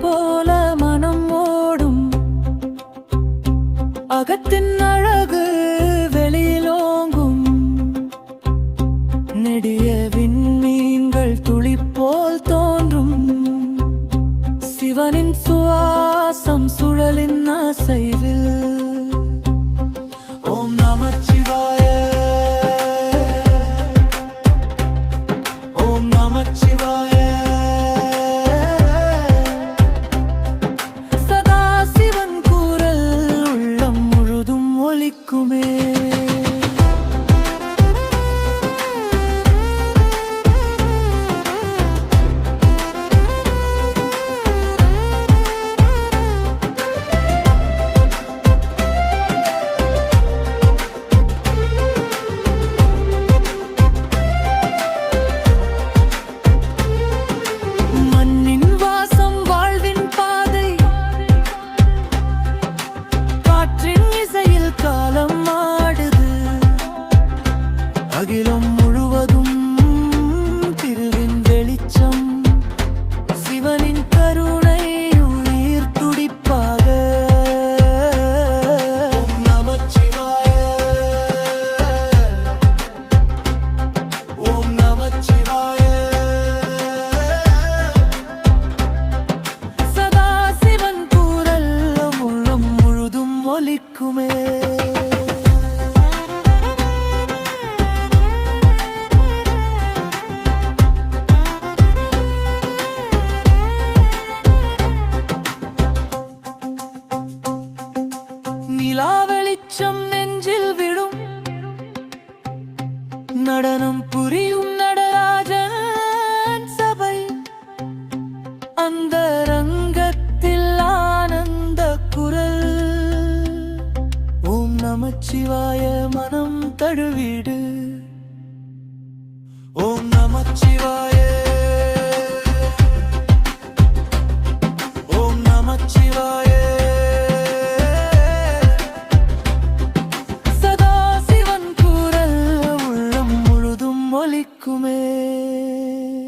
போல மனம் ஓடும். அகத்தின் அழகு come அகிலம் முழுவதும் திருவின் வெளிச்சம் சிவனின் கருணை உயிர் துடிப்பாக. நமச்சிவாய. ஓம் நமச்சிவாய. சதா சிவன் கூறல்ல முழுதும் ஒலிக்குமே. நடனம் புரியும் நடராஜன் சபை. அந்த ரங்கத்தில் ஆனந்த குரல். ஓம் நமச்சிவாய மனம் தழுவிடு ஓம் நமச்சிவாய come